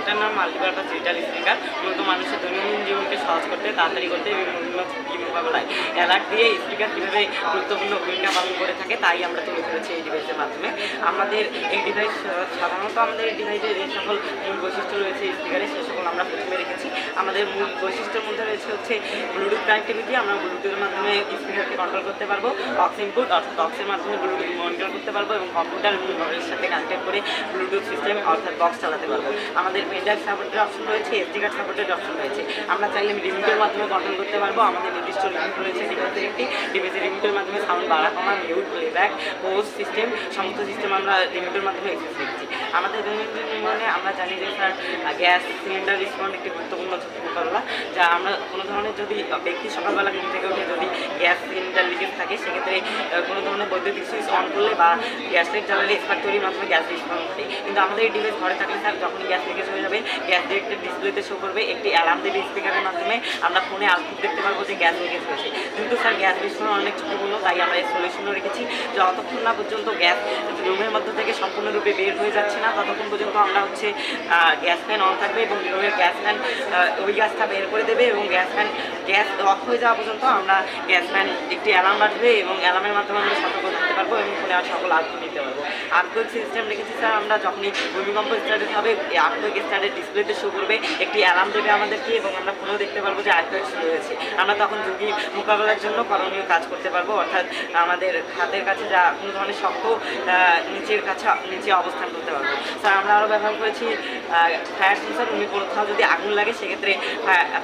এটার নাম multipurpose digital speaker মূলত মানুষের দৈনন্দিন জীবনকে সহজ করতে, তাড়াতাড়ি করতে বিভিন্ন মোকাবেলায় অ্যালার্ট দিয়ে স্পিকার কীভাবে গুরুত্বপূর্ণ ভূমিকা পালন করে থাকে, তাই আমরা তুলে ধরেছি এই ডিভাইসের মাধ্যমে। আমাদের এই ডিভাইস সাধারণত আমাদের এই ডিভাইসের যে সকল মূল বৈশিষ্ট্য রয়েছে স্পিকারে সে সকল আমরা প্রথমে রেখেছি। আমাদের মূল বৈশিষ্ট্যের মধ্যে রয়েছে হচ্ছে ব্লুটুথ কানেক্টিভিটি আমরা ব্লুটুথের মাধ্যমে স্পিকারকে কন্ট্রোল করতে পারব। অক্স ইনপুট অর্থাৎ অক্সের মাধ্যমে ব্লুটুথ মনিটর করতে পারব এবং কম্পিউটার সাথে কানেক্টেড করে ব্লুটুথ সিস্টেম অর্থাৎ বক্স চালাতে পারব। আমাদের পেনড্রাইভ সাপোর্টের অপশন রয়েছে এসডি কার্ড সাপোর্টের অপশন রয়েছে। আমরা চাইলে লিমিটের মাধ্যমে গঠন করতে পারব। আমাদের নির্দিষ্ট লিমিট রয়েছে ডিভাইসের একটি ডিভাইসের রিমোটের মাধ্যমে সাউন্ড বাড়া কমা মিউট প্লেব্যাক পোস্ট সিস্টেম সমস্ত সিস্টেম আমরা রিমোটের মাধ্যমে অ্যাক্সেস রেখেছি আমাদের দৈনন্দিন জীবনে আমরা জানি যে স্যার গ্যাস সিলিন্ডার রিসপন্ড একটি গুরুত্বপূর্ণ ঝুঁকি মোকাবেলা যা আমরা কোনো ধরনের যদি ব্যক্তি সকালবেলা ঘুম থেকে উঠে যদি গ্যাস সিলিন্ডার লিকেজ থাকে, সেক্ষেত্রে কোনো ধরনের বৈদ্যুতিক সুইচ অন করলে বা গ্যাস লাইট জ্বালালে স্পার্ক তৈরির মাধ্যমে গ্যাস রিসপন্ড করে কিন্তু আমাদের এই ডিভাইস ঘরে থাকলে স্যার যখনই গ্যাস লিকেজ হয়ে যাবে গ্যাস ডিরেক্টেড ডিসপ্লেতে শো করবে, একটি অ্যালার্ম দেবে স্পিকারের মাধ্যমে। আমরা ফোনে আউটপুট দেখতে পারব যে গ্যাস লিকেজ হয়েছে। কিন্তু স্যার গ্যাস বিস্ফোরণ অনেক ঝুঁকিপূর্ণ তাই আমরা এই সলিউশনও রেখেছি। যতক্ষণ না পর্যন্ত গ্যাস রুমের মধ্যে থেকে সম্পূর্ণরূপে বের হয়ে যাচ্ছে না, ততক্ষণ পর্যন্ত আমরা হচ্ছে গ্যাস ফ্যান অন থাকবে এবং রুমের গ্যাস ফ্যান ওই গ্যাসটা বের করে দেবে এবং গ্যাস ফ্যান গ্যাস অফ হয়ে যাওয়া পর্যন্ত আমরা গ্যাস ফ্যান একটি অ্যালার্ম বাজবে এবং অ্যালার্মের মাধ্যমে আমরা সতর্ক থাকতে পারব এবং ফোনে আর সকল আউটপুট নিতে পারব। আর্থিক সিস্টেম রেখেছি স্যার আমরা যখনই ভূমিকম্প স্টার্টেড হবে আর্থিক স্টার্টের ডিসপ্লেতে শো করবে, একটি অ্যালার্ম দেবে আমাদেরকে এবং আমরা ফোনেও দেখতে পারব যে আর্থিক শুরু হয়েছে। আমরা তখন ঝুঁকি মোকাবেলার জন্য করণীয় কাজ করতে পারব। অর্থাৎ আমাদের হাতের কাছে যা কোনো ধরনের শক্ত নিচের কাছে, নিচে অবস্থান করতে পারব। স্যার আমরা আরও ব্যবহার করেছি ফায়ার সেন্সর উনি কোথাও যদি আগুন লাগে, সেক্ষেত্রে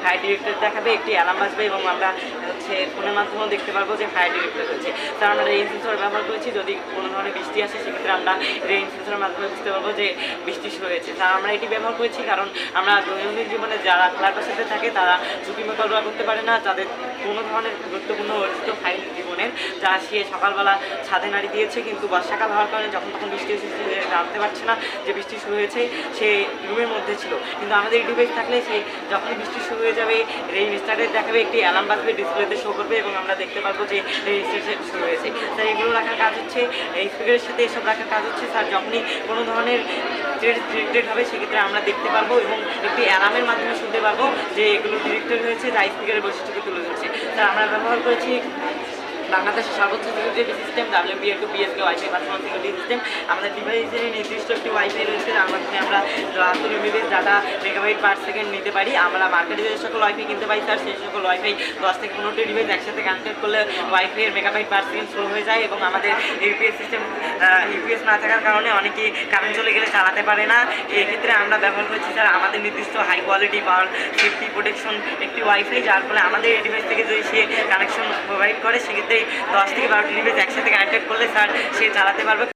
ফায়ার ডিরেক্টর দেখাবে, একটি অ্যালার্ম আসবে এবং আমরা হচ্ছে ফোনের মাধ্যমেও দেখতে পারব যে ফায়ার ডিরেক্টর হয়েছে স্যার আমরা রেইন সেন্সর ব্যবহার করেছি, যদি কোনো ধরনের বৃষ্টি আসে, সেক্ষেত্রে আমরা রেইন সেন্সরের মাধ্যমে বুঝতে পারব যে বৃষ্টি শুরু হয়েছে। স্যার আমরা এটি ব্যবহার করেছি কারণ আমরা দৈনন্দিন জীবনে যারা ফ্ল্যাটের সাথে থাকে, তারা ঝুঁকি মোকাবিলা করতে পারে না। তাদের কোনো ধরনের গুরুত্বপূর্ণ অর্জিত ফাইল জীবনের। যা সে সকালবেলা ছাদে নাড়ি দিয়েছে, কিন্তু বর্ষাকাল হওয়ার কারণে যখন তখন বৃষ্টি এসেছে জানতে পারছে না যে বৃষ্টি শুরু হয়েছে, সে রুমের মধ্যে ছিল। কিন্তু আমাদের ডিভাইস থাকলে সে যখন বৃষ্টি শুরু হয়ে যাবে, রেইন স্টার্টের দেখাবে, একটি অ্যালার্ম বাজবে, ডিসপ্লেতে শো করবে এবং আমরা দেখতে পারব যে রেইন স্টার্ট শুরু হয়েছে। স্যার, এগুলো রাখার কাজ হচ্ছে, এই স্পিকারের সাথে এসব রাখার কাজ হচ্ছে, স্যার, যখনই কোনো ধরনের ডিরেক্টেড হবে, সেক্ষেত্রে আমরা দেখতে পারব এবং একটি অ্যালার্মের মাধ্যমে শুনতে পারব যে এগুলো ডিরেক্টেড হয়েছে, যা স্পিকারের বৈশিষ্ট্যকে তুলে ধরছে। স্যার, আমরা ব্যবহার করেছি বাংলাদেশের সর্বোচ্চ security system W B two BSK wifi personal security system আমাদের ডিভাইসের নির্দিষ্ট একটি ওয়াইফাই রয়েছে, যার মাধ্যমে আমরা চুয়াত্তর MBPS data megabyte per second নিতে পারি। আমরা মার্কেটে যে সকল ওয়াইফাই কিনতে পারি স্যার সেই সকল ওয়াইফাই দশ থেকে পনেরোটি ডিভাইস একসাথে কানেক্টেড করলে ওয়াইফাই এর মেগাবাইট পার সেকেন্ড স্লো হয়ে যায় এবং আমাদের ইউপিএস সিস্টেম ইউপিএস না থাকার কারণে অনেকেই কারেন্ট চলে গেলে চালাতে পারে না। এক্ষেত্রে আমরা ব্যবহার করছি স্যার আমাদের নির্দিষ্ট high quality power safety protection একটি ওয়াইফাই যার ফলে আমাদের এই ডিভাইস থেকে যদি সে কানেকশন প্রোভাইড করে, সেক্ষেত্রে দশ থেকে বারোটি ডিভাইস একসাথে কানেক্টেড করলে স্যার সে চালাতে পারবে।